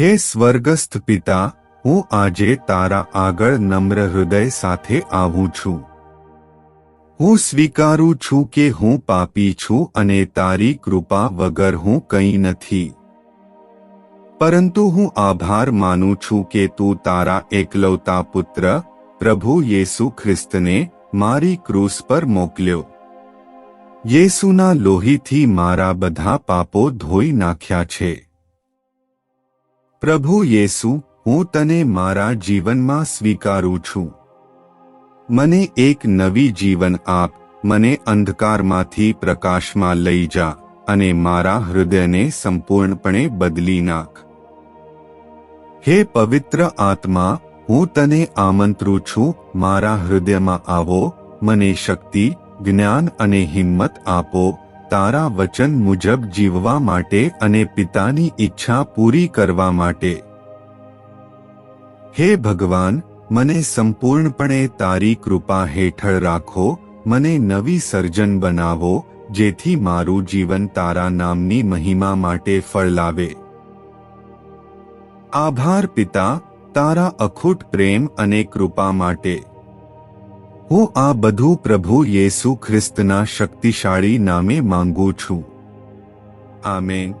હે સ્વર્ગસ્થ પિતા, હું આજે તારા આગળ નમ્ર હૃદય સાથે આવું છું. હું સ્વીકારું છું કે હું પાપી છું અને તારી કૃપા વગર હું કંઈ નથી. પરંતુ હું આભાર માનું છું કે તું તારા એકલવતા પુત્ર, પ્રભુ યેસુ ખ્રિસ્તને મારી ક્રૂસ પર મોકલ્યો. યેસુના લોહીથી મારા બધા પાપો ધોઈ નાખ્યા છે. પ્રભુ યેસુ, હું તને મારા જીવનમાં સ્વીકારું છું. મને એક નવી જીવન આપ, મને અંધકારમાંથી પ્રકાશમાં લઈ જા, અને મારા હૃદયને સંપૂર્ણપણે બદલી નાખ. હે પવિત્ર આત્મા, હું તને આમંત્રું છું, મારા હૃદયમાં આવો, મને શક્તિ, જ્ઞાન અને હિંમત આપો તારા વચન મુજબ જીવવા માટે અને પિતાની ઈચ્છા પૂરી કરવા માટે. હે ભગવાન, મને સંપૂર્ણપણે તારી કૃપા હેઠળ રાખો, મને નવી સર્જન બનાવો, જેથી મારું જીવન તારા નામની મહિમા માટે ફળ લાવે. આભાર પિતા, તારા અખૂટ પ્રેમ અને કૃપા માટે. હું આ બધું પ્રભુ યેસુ ખ્રિસ્તના શક્તિશાળી નામે માંગુ છું. આમેન.